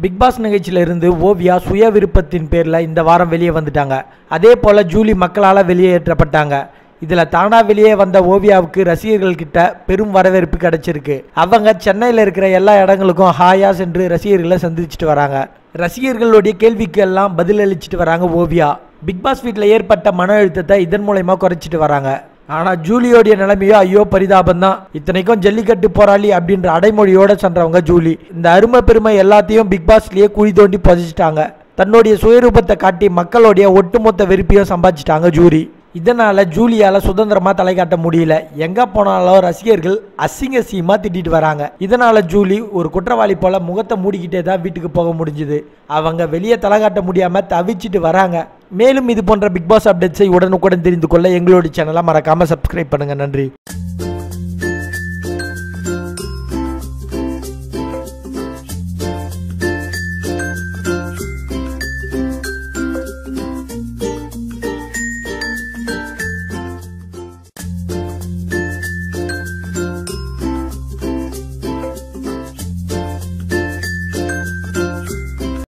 Big pass Oviya சுய விருப்பத்தின் பேரில் இந்த வாரம் வெளியே வந்துட்டாங்க. அதே போல் ஜூலி மக்களால் வெளியேற்றப்பட்டாங்க. இதில் தானா வெளியே வந்த ஓவியாவுக்கு ரசிகர்கள்கிட்ட பெரும் வரவேற்பு கிடைச்சிருக்கு. அவங்க சென்னையில் இருக்கிற எல்லா இடங்களுக்கும் ஹாயா சென்று ரசிகர்களை சந்திச்சுட்டு வராங்க. ரசிகர்களுடைய கேள்விக்கு எல்லாம் பதிலளிச்சுட்டு வராங்க ஓவியா. பிக் பாஸ் வீட்டில் ஏற்பட்ட மன அழுத்தத்தை இதன் மூலயமா குறைச்சிட்டு வராங்க. ஆனால் ஜூலியோடைய நிலைமையோ ஐயோ பரிதாபம் தான் இத்தனைக்கும் ஜல்லிக்கட்டு போராளி அப்படின்ற அடைமொழியோட சென்றவங்க ஜூலி. இந்த அருமை பெருமை எல்லாத்தையும் பிக் பாஸ்லயே குழி தோண்டி புதைச்சிட்டாங்க. தன்னுடைய சுயரூபத்தை காட்டி மக்களுடைய ஒட்டுமொத்த வெறுப்பையும் சம்பாதிச்சிட்டாங்க ஜூரி இதனால ஜூலியால சுதந்திரமா தலை காட்ட முடியல. எங்க போனாலும் ரசிகர்கள் அசிங்க அசிங்கமா திட்டிட்டு வராங்க. இதனால ஜூலி ஒரு குற்றவாளி போல முகத்தை மூடிக்கிட்டே தான் வீட்டுக்கு போக முடிஞ்சுது. அவங்க வெளியே தலை காட்ட முடியாம தவிச்சிட்டு வராங்க. மேலும் இது போன்ற பிக் பாஸ் அப்டேட்ஸை உடனுக்குடன் தெரிந்து கொள்ள எங்களுடைய சேனலை மறக்காம சப்ஸ்கிரைப் பண்ணுங்க. நன்றி.